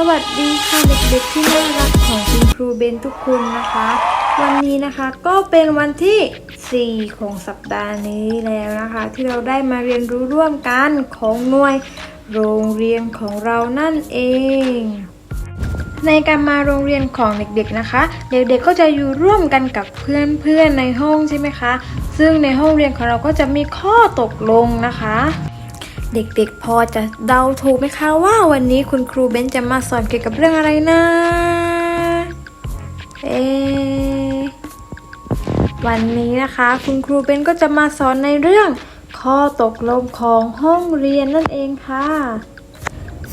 สวัสดีค่ะเด็กๆที่น่ารักของคุณครูเบนทุกคนนะคะ วันนี้นะคะก็เป็นวันที่ 4 ของสัปดาห์นี้แล้วนะคะ ที่เราได้มาเรียนรู้ร่วมกันของหน่วยโรงเรียนของเรานั่นเอง ในการมาโรงเรียนของเด็กๆนะคะ เด็กๆก็จะอยู่ร่วมกันกับเพื่อนๆในห้องใช่ไหมคะ ซึ่งในห้องเรียนของเราก็จะมีข้อตกลงนะคะ เด็กๆ พอจะเดาถูกไหมคะว่าวันนี้คุณครูเบนจะมาสอนเกี่ยวกับเรื่องอะไรนะ เอ วันนี้นะคะ คุณครูเบนก็จะมาสอนในเรื่อง ข้อตกลงของห้องเรียนนั่นเองค่ะ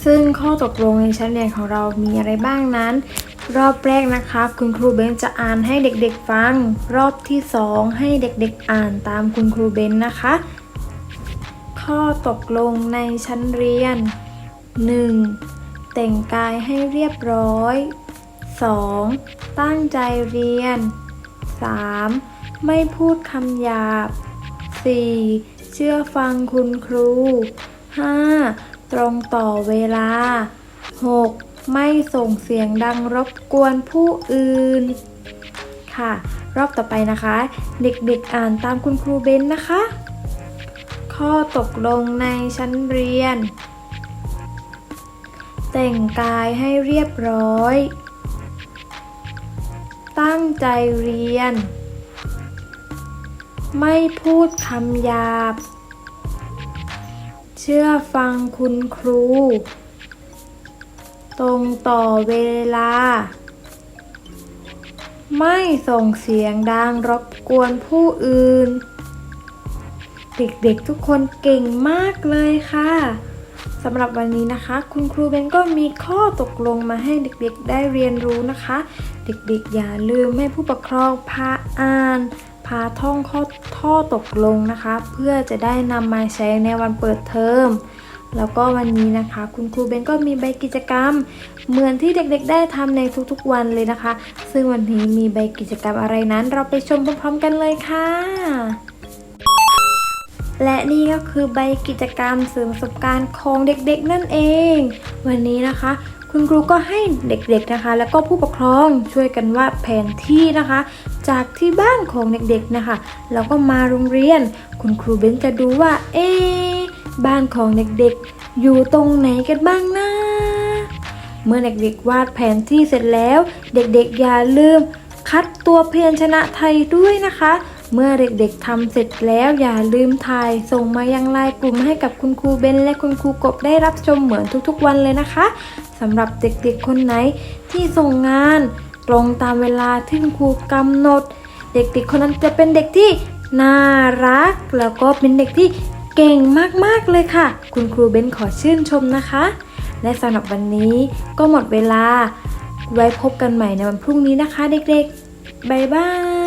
ซึ่งข้อตกลงในชั้นเรียนของเรามีอะไรบ้างนั้น รอบแรกนะคะ คุณครูเบนจะอ่านให้เด็กๆฟัง รอบที่สองให้เด็กๆอ่านตามคุณครูเบนนะคะ ข้อตกลงในชั้นเรียน 1. แต่งกายให้เรียบร้อย 2. ตั้งใจเรียน 3. ไม่พูดคำหยาบ 4. เชื่อฟังคุณครู 5. ตรงต่อเวลา 6. ไม่ส่งเสียงดังรบกวนผู้อื่น ค่ะ รอบต่อไปนะคะ เด็กๆอ่านตามคุณครูเบนนะคะ ข้อตกลงในชั้นเรียน แต่งกายให้เรียบร้อย ตั้งใจเรียน ไม่พูดคำหยาบ เชื่อฟังคุณครู ตรงต่อเวลา ไม่ส่งเสียงดังรบกวนผู้อื่น เด็กๆทุกคนเก่งมากเลยค่ะสำหรับวันนี้นะคะ คุณครูเบนก็มีข้อตกลงมาให้เด็กๆได้เรียนรู้นะคะ เด็กๆอย่าลืมให้ผู้ปกครองพาอ่าน พาท่องข้อท่อตกลงนะคะ เพื่อจะได้นำมาใช้ในวันเปิดเทอมแล้วก็วันนี้นะคะ คุณครูเบนก็มีใบกิจกรรม เหมือนที่เด็กๆ ได้ทำในทุกๆวันเลยนะคะ ซึ่งวันนี้มีใบกิจกรรมอะไรนั้น เราไปชมพร้อมๆกันเลยค่ะ และนี่ก็คือใบกิจกรรมเสริมประสบการณ์ของเด็กๆนั่นเอง วันนี้นะคะ คุณครูก็ให้เด็กๆนะคะ แล้วก็ผู้ปกครองช่วยกันวาดแผนที่นะคะ จากที่บ้านของเด็กๆนะคะแล้วก็มาโรงเรียน คุณครูเบนจะดูว่า เอ๊บ้านของเด็กๆ อยู่ตรงไหนกันบ้างนะเมื่อเด็กๆวาดแผนที่เสร็จแล้ว เด็กๆอย่าลืมคัดตัวเพียัญชนะไทยด้วยนะคะ เมื่อเด็กๆทำเสร็จแล้วอย่าลืมถ่าย ส่งมายังไลน์กลุ่มให้กับคุณครูเบนและคุณครูกบได้รับชมเหมือนทุกๆวันเลยนะคะสำหรับเด็กๆคนไหนที่ส่งงานตรงตามเวลาที่คุณครูกำหนด เด็กๆคนนั้นจะเป็นเด็กที่น่ารัก แล้วก็เป็นเด็กที่เก่งมากๆเลยค่ะ คุณครูเบนขอชื่นชมนะคะ และสำหรับวันนี้ก็หมดเวลา ไว้พบกันใหม่ในวันพรุ่งนี้นะคะ เด็กๆ บ๊ายบาย